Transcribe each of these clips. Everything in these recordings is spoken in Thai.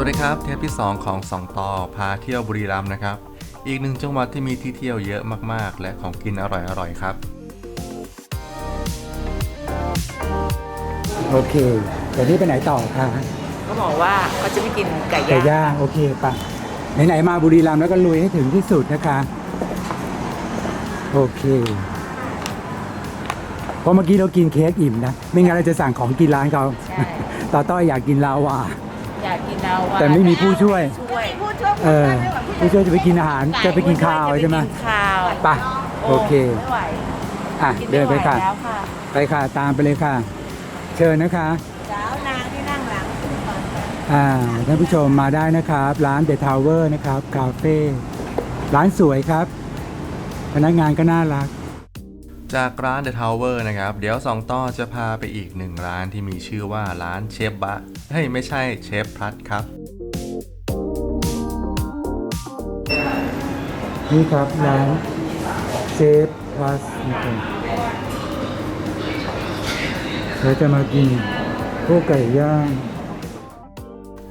วัสดีครับ เทปที่ 2 ของ 2 ต่อพาเที่ยวบุรีรัมย์นะครับ อีกหนึ่งจังหวัดที่มีที่เที่ยวเยอะมากๆ และของกินอร่อยๆครับ โอเคเดี๋ยวนี้ไปไหนต่อคะเขาบอกว่าเขาจะไม่กินไก่ไก่ย่างย่างโอเคปะไหนๆมาบุรีรัมย์แล้วก็ลุยให้ถึงที่สุดนะคะ โอเคเพราะเมื่อกี้เรากินเค้กอิ่มนะ ไม่งั้นเราจะสั่งของกินร้านเขาใช่ ต่อต้อยอยากกินลาวา อยากกินเราอะแต่ไม่มีผู้ช่วยช่วยเออผู้ช่วยจะไปกินอาหารจะไปกินข้าวใช่ไหม จะปกินข้าวไปโอเค ไม่ไหวอะกินเดินไปม่หวค่ะ แล้วค่ะไปค่ะตามไปเลยค่ะ เชิญนะคะ สาวนางที่นั่งหลังอ่าท่านผู้ชมมาได้นะครับ ร้านเดอะทาวเวอร์นะครับ คาเฟ่ร้านสวยครับ พนักงานก็น่ารัก จากร้าน The Tower นะครับ เดี๋ยว 2 ต่อจะพาไปอีกหนึ่งร้านที่มีชื่อว่าร้านเชฟบะเฮ้ยไม่ใช่เชฟพลัดครับ นี่ครับร้านเชฟพลัสนะครับเราจะมากินพวกไก่ย่าง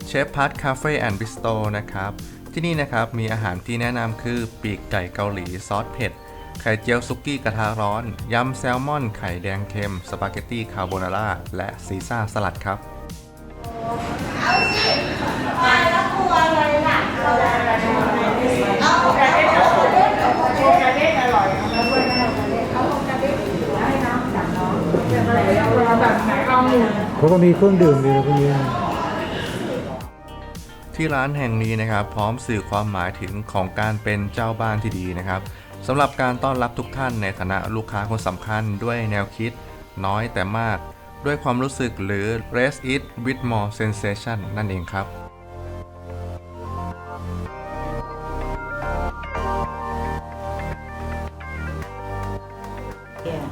เชฟพัทคาเฟ่แอนด์บิสโตนะครับ ที่นี่นะครับมีอาหารที่แนะนำคือปีกไก่เกาหลีซอสเผ็ด ไข่เจียวซุกี้กระทะร้อน ยำแซลมอน ไข่แดงเค็ม สปาเกตตี้คาโบนาร่า และซีซ่าสลัดครับเขาก็มีเครื่องดื่มดีนะพวกนี้ที่ร้านแห่งนี้นะครับ พร้อมสื่อความหมายถึงของการเป็นเจ้าบ้านที่ดีนะครับ สำหรับการต้อนรับทุกท่านในฐานะลูกค้าคนสำคัญด้วยแนวคิด น้อยแต่มาก ด้วยความรู้สึกหรือ rest it with more sensation นั่นเองครับ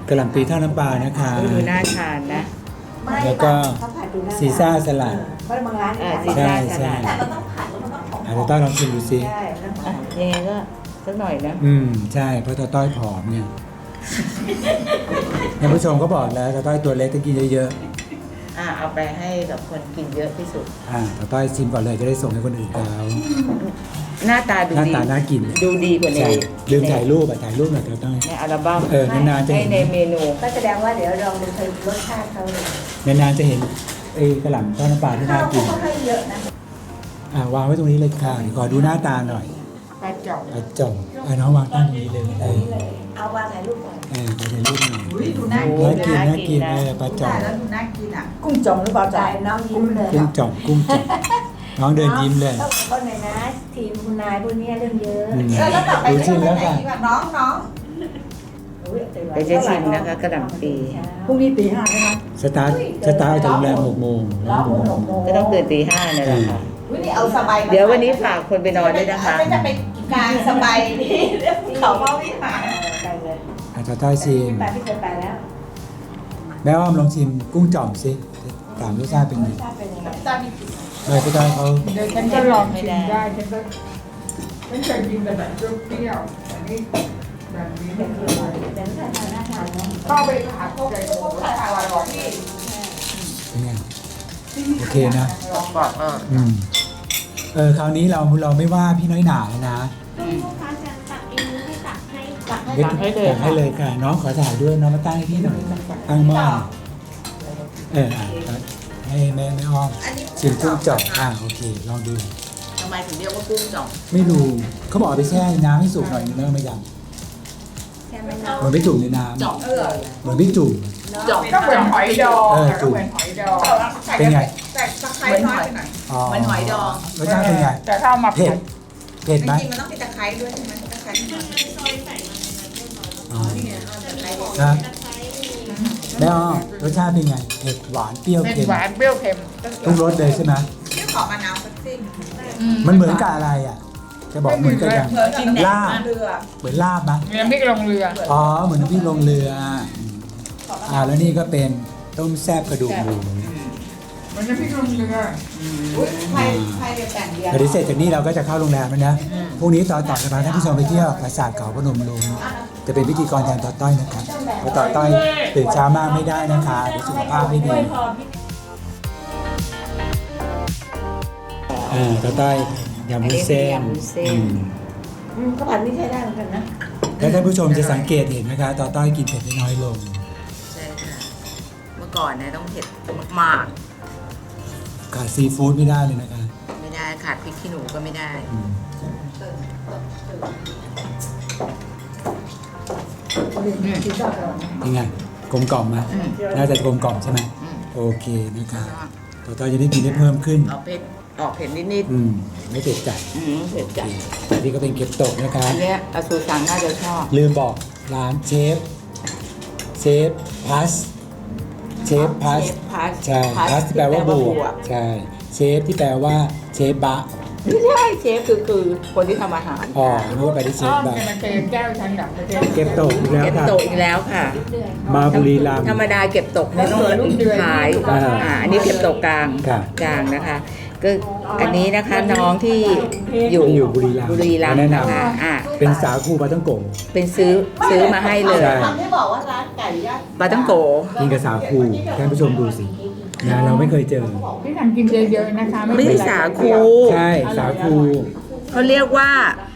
กระหล่ำปีทอดน้ำปลานะคะดูน่าทานนะ แล้วก็ซีซ่าสลัดเออซีใช่ซ่าสใช่ลัดอาจจะต้อยลองชิมดูสิอะยังไงก็ สักหน่อยนะ อืม ใช่เพราะตาต้อยผอมเนี่ยท่านผู้ชมก็บอกแล้วตาต้อยตัวเล็กต้องกินเยอะอะเอาไปให้กับคนกินเยอะที่สุด ๆอ่าตาต้อยชิมก่อนเลยจะได้ส่งให้คนอื่นเขาหน้าตาดูหน้าดี ตาน่ากินดูดีกว่าในใช่ลืมถ่ายรูปอะถ่ายรูปหน่อยตาต้อย ในอัลบั้มเออนานๆจะเห็ให้น ในเมนู ก็แสดงว่าเดี๋ยวลองดูเคยรสชาติเขาเลยนานๆจะเห็นไอ้กระหล่ำทอดน้ำปลาที่น่ากินเขาให้เยอะนะ อ่าวางไว้ตรงนี้เลยค่ะเดี๋ยวขอดูหน้าตาหน่อย ปลาจ่องอะจ่องอะน้องวางตั้งตรงนี้เลยเออเอาวางถ่ายรูปก่อนเออขอถ่ายรูปหน่อยดูน่าน่ากินน่ากินเออปลาจ่องแล้วดูน่ากินอะกุ้งจองหรือเปล่าจ่ายน้องยิ้มเลยกุ้งจ่องกุ้งจ่องน้องเดินยิ้มเลยต้องขอโทษหน่อยนะทีมคุณนายพวกเนี้ยเรื่องเยอะอืมเออแล้วต่อไปดูจะชิมไปแล้วไหนค่ะดีกว่าน้องน้องอุ๊ยเดี๋ยวจะชิมนะคะกระหล่ำปีพรุ่งนี้ตีห้าใช่ไหมสตาร์ทสตาร์ทจากโรงแรมหกโมงรอบหกโมงก็ต้องตื่นตีห้าเนี่ยแหละค่ะวินี่เอาสบายมาเดี๋ยววันนี้ฝากคนไปนอนด้วยนะคะไม่จะไป กลางสบายที่เขาเมาวิหารไปเลยอาจจะต้อยชิมไปพี่เคยไปแล้วแม่อ้อมลองชิมกุ้งจ่อมสิถามรสชาติเป็นไงรสชาติเป็นยังไงจะมีเออพี่ต้อยเขาเดี๋ยวฉันก็ลองชิมได้ฉันก็ฉันเคยกินแต่แบบเปรี้ยวๆแต่นี่แบบนี้เดี๋ไม่ยวเคคือยเดี๋ยวน่าทานน่าทานนะเข้าไปหาพวกไก่โอ้ขายอร่อยที่เป็นไงโอเคนะบอกเอออืม เออคราวนี้เราเราไม่ว่าพี่น้อยหนาแล้วนะลูกค้าจะตักเองหรือให้ตักให้ตักให้เดี๋ยวตักให้เลยค่ะน้องขอถ่ายด้วยน้องมาตั้งให้พี่หน่อยตั้งหม้อเอออะให้แม่แม่อ้อมชิมกุ้งจ่อมอ่าโอเคลองดูทำไมถึงเรียกว่ากุ้งจ่องไม่รู้เขาบอกเอาไปแช่น้ำให้สุกหน่อยนึงเนอะไม่ยังแค่ไม่นานเหมือนไปจุ่มในน้ำจ่องเออเหมือนพี่จุ่มจ่องก็เหมือนหอยดองเออก็จุ่มเหมือนหอยดองเป็นไงแต่ตะไคร้น้อยไปหน่อยอ๋อ เหมือนหอยดอง รสชาติเป็นไง แต่ถ้าเอามาเผ็ด เผ็ดจไหมริงๆมันต้องมีตะไคร้ด้วยใช่ไหมตะไคร้ที่มันซอยใส่มาในนั้นเรียบร้อยแล้วอ๋อนี่ไงเอาตะไคร้ครับตะไคร้มีแม่อ้อมรสชาติเป็นไง เผ็ดหวานเปรี้ยวเป็นเค็มหวานเปรี้ยวเค็มทุกรสเลยใช่ไหมที่ขอมะนาวสักซิ่งมันเหมือนกับอะไรอะ จะบอกเหมือนกับอย่างเหมือนกับลาบ เรือเหมือนลาบไหมมีน้ำพริกลงเรือ อ๋อ เหมือนน้ำพริกลงเรืออืมอ่า แล้วนี่ก็เป็นต้มแซ่บกระดูกหมู มันน้ำพริกลงเรืออุ้ยใครใครจะแต่งเรือพอดีเสร็จจากนี้เราก็จะเข้าโรงแรมแล้วนะพรุ่งนี้ตอนต่อจะพาท่านผู้ชมไปเที่ยวปราสาทเขาพนมรุ้งจะเป็นพิธีกรแทนต่อต้อยนะครับเพราะต่อต้อยตื่นเช้ามากไม่ได้นะคะเดี๋ยวสุขภาพไม่ดีอ่อ่าต่อต้อยยำวุ้นเส้นอันนี้คือยำวุ้นเส้นอืมอืมข้าวผัดนี่ใช้ได้เหมือนกันนะแล้วท่านผู้ชมจะสังเกตเห็นนะคะต่อต้อยกินเผ็ดได้น้อยลงใช่ค่ะเมื่อก่อนเนี่ยต้องเผ็ดมาก ขาดซีฟู้ดไม่ได้เลยนะคะๆไม่ได้ขาดพริกขี้หนูก็ไม่ได้ อืมยังไงกลมกล่อมไหมอืมน่าจะกลมกล่อมใช่ไหมอืม โอเคนะคะต่อต้อยจะได้กินได้เพิ่มขึ้น เอาเผ็ดออกเผ็ดนิดอืมไม่เผ็ดจัดๆอืมเผ็ดโอจัดเคอันนี้ก็เป็นเก็บตกนะคะ อันเนี้ยอาซูซังน่าจะชอบ ลืมบอกร้านเชฟเชฟพัส เชฟพัสเชฟพัสใช่พัสที่แปลว่าบวกใช่เชฟที่แปลว่าเชฟบะไม่ใช่เชฟคือคือคนที่ทำอาหารอ๋อนึกว่าไปที่เชอ้ฟอมบะจะมาเจอแก้วฉันแบบมาเจอเก็บตกอีกแล้วเก็บค่ะตกอีกแล้วค่ะ มาบุรีรัมย์ธรรมดาเก็บตกเนี่ยต้องลูกเดือนท้ายอ่าอ่าอันนี้เก็บตกกลางค่ะกลางนะคะ ก็อันนี้นะคะน้องที่อยู่ที่อยู่บุรีรัมย์บุรีรัมย์แนะนำนะคะอ่าเป็นสาคูปลาต้องโกะ เป็นซื้อซื้อมาให้เลยใช่ที่บอกว่าร้านไก่ย่างปลาต้องโก กินกับสาคูท่านผู้ชมดูสินะเราไม่เคยเจอ พี่ทำกินเยอะๆนะคะไม่ใช่สาคูใช่สาคูเขาเรียกว่า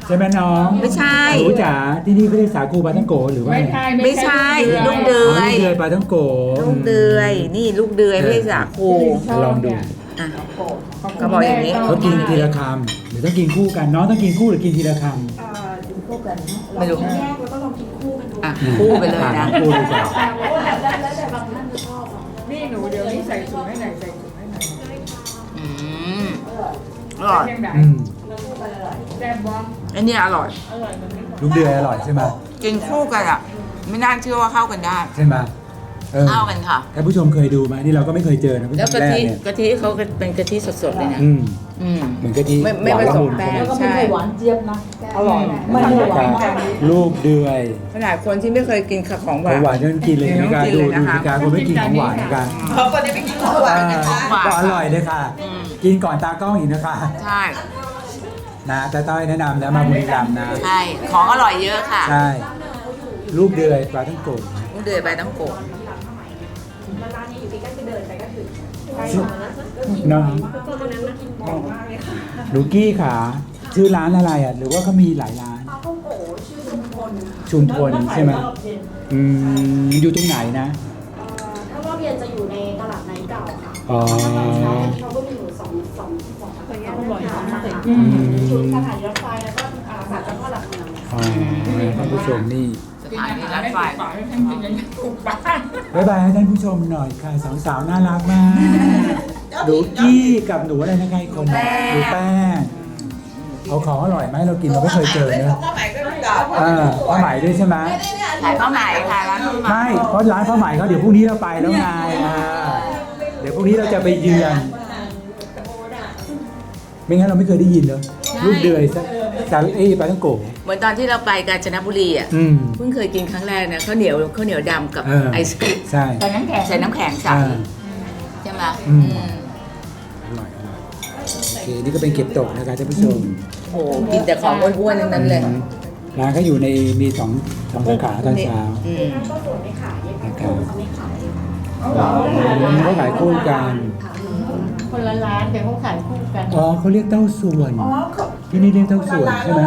ใช่ไหมน้องไม่ใช่ หนูจ๋าที่นี่เขาเรียกสาคูปลาต้องโกะหรือว่าไม่ไงใช่ไม่ใช่ลูกเดือ๋ออย ลูกเดือยปลาต้องโกะ ลูกเดือย นี่ลูกเดือยไม่ใช่สาคู ลองดู อะเขาบอกอย่างนี้ เขากินทีละคำหรือต้องกินคู่กันน้องต้องกินคู่หรือกินทีละคไม่รู้ แยกแล้วก็ลองกินคู่กันดูอะำคู่ไปเลยนะอ่คู่ดีกว่าแล้วแล้วแต่บางท่านจะชอบนี่หนูเดี๋ยวนี้ใส่ถุงให้หน่อยใส่ถุงให้หน่อยอืมอร่อยยังไงอืมแซ่บบ้องอันนี้อร่อย ลูกเดือยอร่อยใช่ไหมกินคู่กันอะ ไม่น่าเชื่อว่าเข้ากันได้ ใช่ไหม เออเข้ากันค่ะ ท่านผู้ชมเคยดูไหมนี่เราก็ไม่เคยเจอนะผู้ชแล้วมกะแรกทิเนี่ยกะทิเขาก็เป็นกะทิสดๆเลยนะ อืมอืม เหมือนกะทิไม่ไม่หวานผละสมมุนแป้งใช่ไหมก็ไม่เคยหวานเจี๊ยบนะอร่อยมันไม่เคยหวานครับลูกเดือยขนาดคนที่ไม่เคยกินของหของหวาวานนจนกินเลยนะการกินดูเลยดูนะคะสิการคนไม่กินของหวานนะการเขาคนที่ไม่กินของหวานนะคะก็อร่อยเลยค่ะอืมกินก่อนตากล้องอีกนะคะใช่ นะแต่ต้อยแนะนำนะมาบุรีรัมย์นะใช่ ของอร่อยเยอะค่ะใช่ลูกเดือยปลาท่องโกะต้องเดือยไปต้องโกะน้องลูกี้ขาชื่อร้านอะไรอะ หรือว่าเขามีหลายร้านชุมพลใช่ไหมอืมอยู่ตรงไหนนะถ้ารอบเย็นจะอยู่ในตลาดไนท์เก่าค่ะอ๋อเช้าเขาก็มีอยู่สองสองสองสาขาบ่อยมากอืมชุดสถานีรถไฟแล้วก็อ่าศาลเจ้าพ่อหลักเมืองอ๋อท่านผู้ชมนี่ สกินถาอานีหารรถได้ไฟถูกปากให้ท่านกินอย่างนี้ถูกปากบ๊ายบายให้ท่านผู้ชมหน่อยค่ะสองสาวน่ารักมาก หนูกี้กับหนูอะไรนะคะอีกคนหนูแป้งเอาของอร่อยไหมาให้เรากินเราไม่เคยเจอเนอะอ่าผ้าไหมด้วยใช่ไหมขายข้าวไหนค่ะร้านข้าวไหนไม่เพราะร้านผ้าไหมเขาเดี๋ยวพรุ่งนี้เราไปแล้วไงอ่าเดี๋ยวพรุ่งนี้เราจะไปเยือนไม่งั้นเราไม่เคยได้ยินเนอะลูกเดือยสักสารเอ้ยปลาต้องโกะเห มือนตอนที่เราไปกาญจนบุรีอะอืม เพิ่งเคยกินครั้งแรกนะข้าวเหนียวข้าวเหนียวดำกับเออ ไอศครีมใช่แต่น้ำแข็งใส่น้ำแข็งใสอ่า ใช่ไหมอืม อืมอร่อยอร่อยโอเคนี่ก็เป็นเก็บตกนะครับท่านผู้ชมโอ้โหกินแต่ของอ้วนๆทั้งนั้นเลยอืมร้านเขาอยู่ในมีสองสองสาขาตอนเช้าอืมก็ส่วนไม่ขายนะครับเขาไม่ขายเขาขายคู่กันคนละร้านแต่เขาขายคู่กันอ๋อเขาเรียกเต้าส่วน ที่นี่เรียกเต้าส่วนใช่ไหม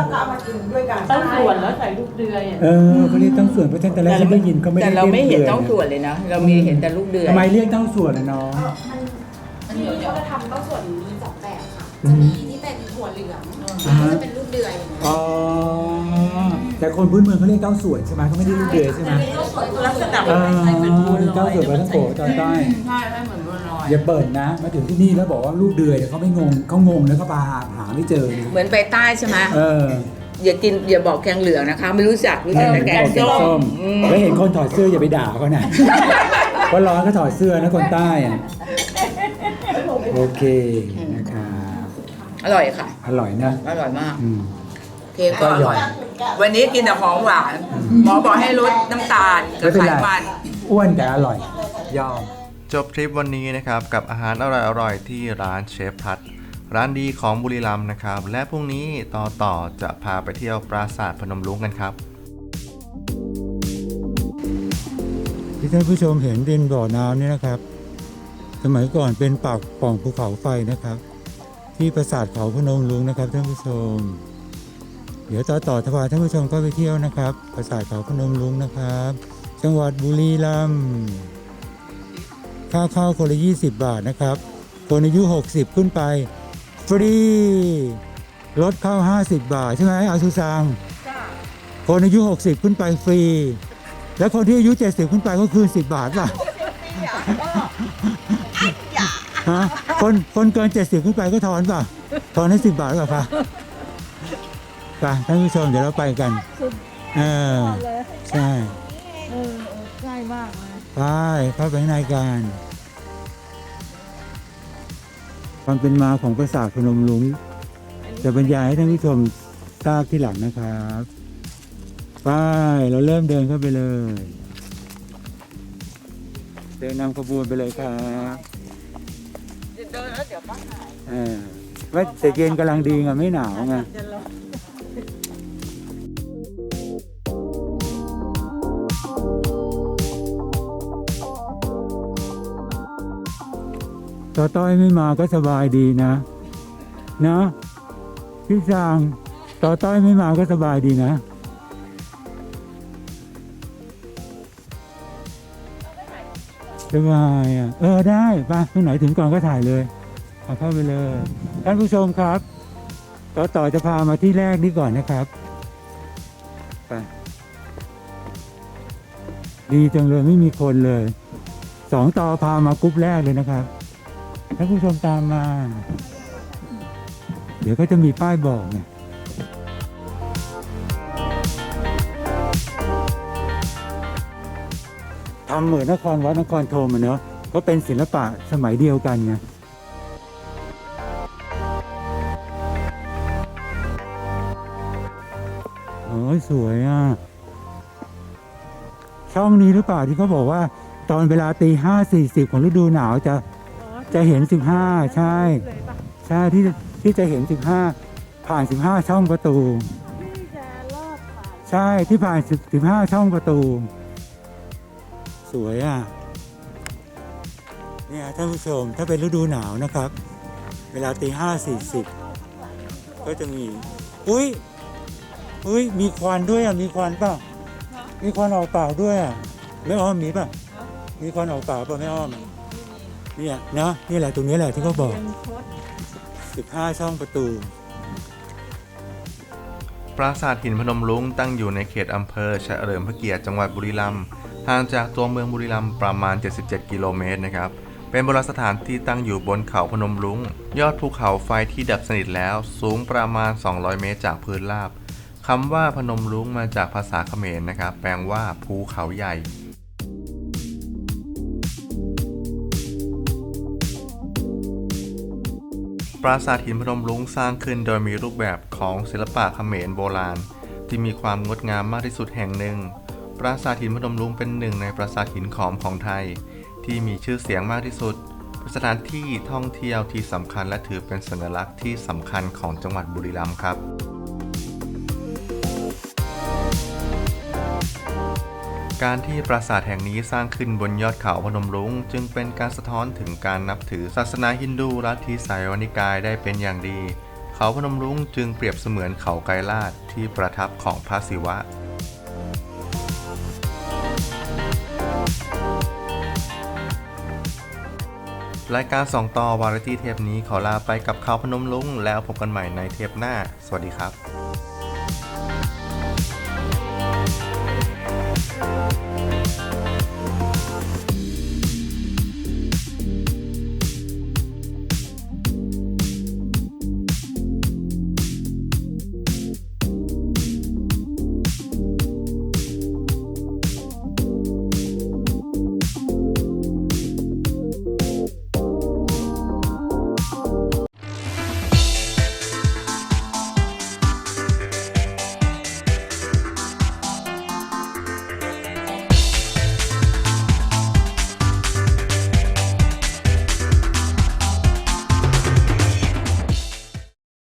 ต้นส่วนแล้วใส่ลูกเดือยอะเออเขาเรียกเต้าส่วนเพราะฉะนั้นแต่แรกฉันได้ยินเขาไม่แต่ได้เราไม่เห็นรียกต้องส่วนเลยนะ เรามีเห็นแต่ลูกเดือย ทำไมเรียกเต้าส่วนล่ะน้องที่นี่เขาจะทำเต้าส่วนมีสองแบบค่ะ อืจะม มีที่เป็นถั่วเหลืองอ่าฮะก็จะเป็นลูกเดือยอย่างเงี้ยอ๋อแต่คนพื้นเมืองเขาเรียกเต้าส่วนใช่ไหมเขาไม่ได้ลูกเดือยใช่ไหมเต้าส่วนตัวลักษณะ เออเต้าส่วนปลาท่องโกะตอนใต้ใช่ไม่เหมือนบัวลอยอย่าเปิดนะ มาถึงที่นี่แล้วบอกว่าลูกเดือยเดี๋ยวเขาไม่งงเขางงแล้วก็ปาหาหาไม่เจอเลยเหมือนไปใต้ใช่ไหมเออ อย่ากินอย่าบอกแกงเหลืองนะคะ ไม่รู้จักรู้จักแต่แกงแกงส้ส้มมอืมแล้วเห็นคนถอดเสื้ออย่าไปด่าเขานะเพราะร้อนก็ถอดเสื้อนะคนใต้อะโอเคนะครับอร่อยค่ะ อร่อยนะอร่อยมากอืมเค้กก็อร่อย วันนี้กินแต่ของหวาน หมอบอกให้ลดน้ำตาลกับไม่เป็นไขไรมัน อ้วนแต่อร่อย ยอม จบทริปวันนี้นะครับ กับอาหารอร่อยๆ ที่ร้านเชฟพัด ร้านดีของบุรีรัมย์นะครับ และพรุ่งนี้ต่อต่อจะพาไปเที่ยวปราสาทพนมรุ้งกันครับที่ท่านผู้ชมเห็นดินบ่อน้ำนี่นะครับ สมัยก่อนเป็นปากป่องภูเขาไฟนะครับ ที่ปราสาทเขาพนมรุ้งนะครับท่านผู้ชม เดี๋ยวต่อต่อทพาท่านผู้ชมก็ไปเที่ยวนะครับ ปราสาทเขาพนมรุ้งนะครับ จังหวัดบุรีรัมย์ค่าเข้าคนละ 20 บาทนะครับ คนอายุ 60 ขึ้นไป ฟรีลดเข้า 50 บาท ใช่ไหมอาซูซังคนอายุ 60 ขึ้นไปฟรี แล้วคนที่อายุ 70 ขึ้นไปก็คืน 10 บาทป่ะฮะคนคนเกิน 70 ขึ้นไปก็ทอนป่ะทอนให้ 10 บาทป่ะคะไปท่านผู้ชมเดี๋ยวเราไปกันเออใช่เออใกล้มากนะ ไปเข้าไปข้างในกัน ความเป็นมาของปราสาทพนมรุ้งจะบรรยายให้ท่านผู้ชมทราบที่หลังนะครับไปเราเริ่มเดินเข้าไปเลย เดินนำขบวนไปเลยครับเดินแล้วเดี๋ยวป้าหายเออว่าแต่เย็นกำลังดีไงไม่หนาวไงจะรอ ต่อต้อยไม่มาก็สบายดีนะ นะพี่จางต่อต้อยไม่มาก็สบายดีนะ สบายอะ เออได้ไปตรงไหนถึงก่อนก็ถ่ายเลยเอาเข้าไปเลยท่านผู้ชมครับ ต่อต่อจะพามาที่แรกนี้ก่อนนะครับไปดีจังเลยไม่มีคนเลยสองต่อพามากรุ๊ปแรกเลยนะครับ ท่านผู้ชมตามมา เดี๋ยวก็จะมีป้ายบอกเนี่ยทำเหมือนนครวัดนครธมอะเนาะก็เป็นศิลปะสมัยเดียวกันไงโอ้ยสวยอะ ช่องนี้หรือเปล่าที่เขาบอกว่า ตอนเวลาตีห้าสี่สิบของฤดูหนาวจะ จะเห็นสิบห้าใช่ ใช่ที่ที่จะเห็นสิบห้าผ่านสิบห้าช่องประตู ที่จะลอดผ่านใช่ที่ผ่านสิบห้าช่องประตู สวยอะเนี่ยท่านผู้ชมถ้าเป็นฤดูหนาวนะครับ เวลาตีห้าสี่สิบก็จะมี อุ้ยอุ้ยมีควันด้วยอะมีควันเปล่ามีควันออกเปล่าด้วยอะไม่อ้อมมีป่ะมีควันออกเปล่าป่ะไม่อ้อมอะ เนี่ยนะนี่แหละตรงนี้แหละที่เขาบอกเป็นคด15 ช่องประตู ปราสาทหินพนมรุ้งตั้งอยู่ในเขตอำเภอเฉลิมพระเกียรติจังหวัดบุรีรัมย์ห่างจากตัวเมืองบุรีรัมย์ประมาณ 77 กิโลเมตรนะครับ เป็นโบราณสถานที่ตั้งอยู่บนเขาพนมรุ้ง ยอดภูเขาไฟที่ดับสนิทแล้วสูงประมาณ 200 เมตรจากพื้นราบคำว่าพนมรุ้งมาจากภาษาเขมรนะครับ แปลว่าภูเขาใหญ่ ปราสาทหินพนมรุ้งสร้างขึ้นโดยมีรูปแบบของศิลปะเขมรโบราณ ที่มีความงดงามมากที่สุดแห่งหนึ่ง ปราสาทหินพนมรุ้งเป็นหนึ่งในปราสาทหินขอมของไทย ที่มีชื่อเสียงมากที่สุดเป็นสถานที่ท่องเที่ยวที่สำคัญและถือเป็นสัญลักษณ์ที่สำคัญของจังหวัดบุรีรัมย์ครับ การที่ปราสาทแห่งนี้สร้างขึ้นบนยอดเขาพนมรุ้งจึงเป็นการสะท้อนถึงการนับถือศาสนาฮินดูลัทธิไสยวนิกายได้เป็นอย่างดี เขาพนมรุ้งจึงเปรียบเสมือนเขาไกรลาดที่ประทับของพระศิวะรายการสองต่อวาไรตี้เทปนี้ขอลาไปกับเขาพนมรุ้งแล้วพบกันใหม่ในเทปหน้า สวัสดีครับ